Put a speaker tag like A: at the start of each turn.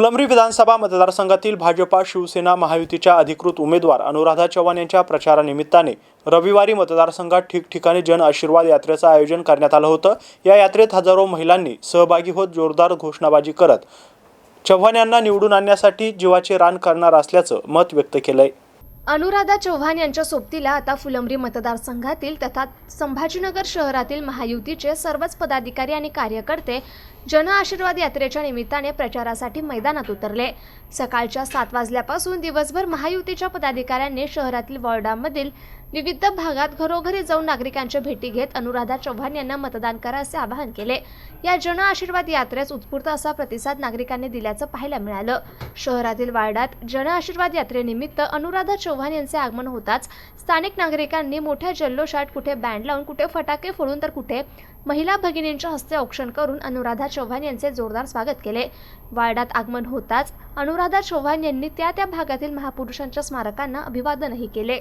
A: फुलंब्री विधानसभा मतदारसंघातील भाजपा शिवसेना महायुतीच्या अधिकृत उमेदवार अनुराधा चव्हाण यांच्या प्रचारानिमित्ताने रविवारी मतदारसंघात ठिकठिकाणी जन आशीर्वाद यात्रेचं आयोजन करण्यात आलं होतं. या यात्रेत हजारो महिलांनी सहभागी होत जोरदार घोषणाबाजी करत चव्हाण यांना निवडून आणण्यासाठी जीवाचे रान करणार असल्याचं मत व्यक्त केलंय.
B: अनुराधा चव्हाण यांच्या सोबतीला आता फुलंब्री मतदारसंघातील तथा संभाजीनगर शहरातील महायुतीचे सर्वच पदाधिकारी आणि कार्यकर्ते जन आशीर्वाद यात्रेच्या निमित्ताने प्रचारासाठी मैदानात उतरले. सकाळच्या सात वाजल्यापासून दिवसभर महायुतीच्या पदाधिकाऱ्यांनी शहरातील वॉर्डांमधील विविध भागात घरोघरी जाऊन नागरिकांच्या भेटी घेत अनुराधा चव्हाण यांना मतदान करा असे आवाहन केले. या जन आशीर्वाद यात्रेस उत्स्फूर्त असा प्रतिसाद नागरिकांनी दिल्याचं पाहायला मिळालं. शहरातील वार्डात जन आशीर्वाद यात्रेनिमित्त अनुराधा चव्हाण यांचे आगमन होताच स्थानिक नागरिकांनी मोठ्या जल्लोषात कुठे बँड लावून कुठे फटाके फोडून तर कुठे महिला भगिनींच्या हस्ते औक्षण करून अनुराधा चौहान यांचे जोरदार स्वागत केले. वार्डात आगमन होताच अनुराधा चौहान यांनी त्या त्या भागातील महापुरुषांच्या स्मारकांना अभिवादनही केले.